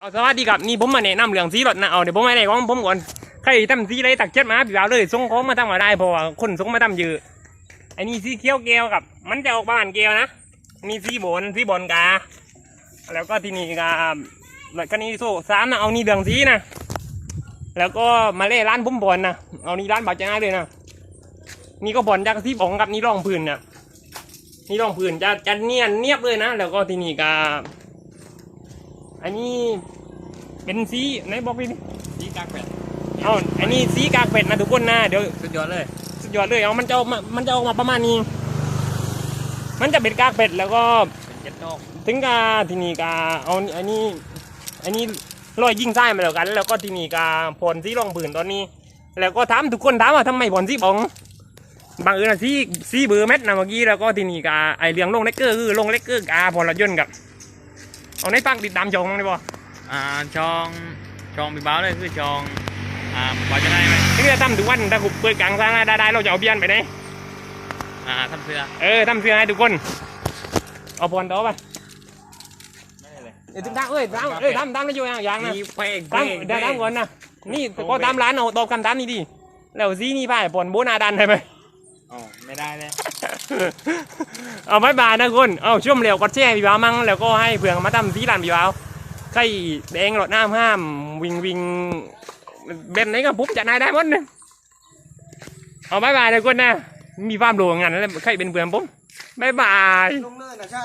เอาสวัสดีครับนี่ผมมาแนะนำเรื่องสีรถนะเอาเดี๋ยวผมมาในของผมก่อนใครทำสีอะไรตักเช็ดมาพี่บ่าวเลยส่งของมาทำมาได้เพราะว่าคนส่งมาทำเยอะไอ้นี่สีเขียวแก้วกับ มันจะออกบ้านแก้วนะมีสีบนสีบนกา แล้วก็ที่นี่ก็แล้วก็นี่โซ่สามนะเอานี่เรื่องสีนะแล้วก็มาเล่ร้านผมบอลนะเอานี่ร้านบาจาเลยนะนี่ก็บอลจากสีบองกับนี่ร่องพื้นเนี่ยนี่ร่องพื้นจะจะเนียนเนียบเลยนะแล้วก็ที่นี่ก็ อันนี้เป็นสีไหนบอกพี่ดิสีกากเป็ดเอาอันนี้สีกากเป็ดนะทุกคนนะเดี๋ยวสุดยอดเลย สุดยอดเลยเอามันจะออกมามันจะออกมาประมาณนี้ มันจะเป็นกากเป็ดแล้วก็เป็นเจ็ดดอกถึงกาทีนี้กาเอาอันนี้ อันนี้รอยยิงไส้มาแล้วกัน แล้วก็ทีนี้กาผลสีรองผืนตอนนี้ แล้วก็ถามทุกคนถามว่าทำไมผลสีบองบางเอิญอะสีสีเบอร์เม็ดนะเมื่อกี้แล้วก็ทีนี้กาไอเรื่องลงเล็กเกอร์คือลงเล็กเกอร์กาพอรถยนต์กับ เอาในฟังติดตามชมได้ป่ะอ่าช่องช่องบีบ้าเลยคือช่องอ่าว่าจะได้ไหมถึงจะทำทุกวันถ้าขุบเปิดกลางทางได้ได้เราจะเอาเบียนไปไหนอ่าทำเสื้อเออทำเสื้อให้ทุกคนเอาบอลต่อไปไม่เลยเอ้ยถึงทางเอ้ยทำเอ้ยทำทำได้อยู่อย่างอย่างนะมีเพลงทำได้ทำก่อนนะนี่ก็ตามร้านเอาตอบคำถามนี้ดีแล้วซีนี่พ่ายบอลโบนาดันได้ไหม อ๋อไม่ได้เลยเอาบายบายนะคุณเอาช่วมเร็วก็แช่พี่บ้าวมั่งแล้วก็ให้เพื่อนมาทำซีร้านพี่บ้าวใครแดงหลอดน้ำห้ามวิงวิงเบนไหนก็ปุ๊บจะนายได้หมดนะเอาบายบายนะคุณนะมีความดูงงานแล้วใครเป็นเพื่อนปุ๊บายบาย ลงเนินนะใช่